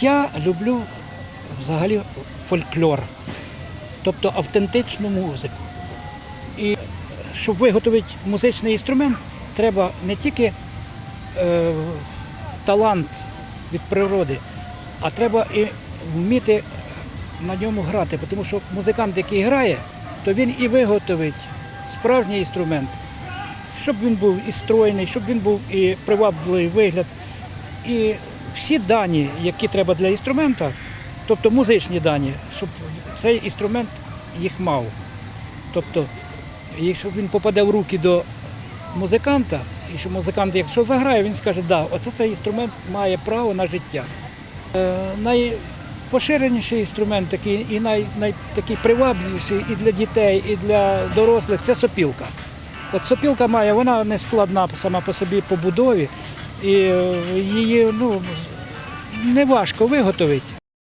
Я люблю взагалі фольклор, тобто автентичну музику. І щоб виготовити музичний інструмент, треба не тільки е, талант від природи, а треба і вміти на ньому грати. Тому що музикант, який грає, то він і виготовить справжній інструмент, щоб він був і стройний, щоб він був і привабливий вигляд. І всі дані, які треба для інструмента, тобто музичні дані, щоб цей інструмент їх мав. Тобто, якщо він попаде в руки до музиканта, і що музикант, якщо заграє, він скаже, да, оце цей інструмент має право на життя. Е, найпоширеніший інструмент, такий, і най, най, такий привабливіший і для дітей, і для дорослих це сопілка. От сопілка має, вона не складна сама по собі по будові, і е, її ну, не важко виготовити.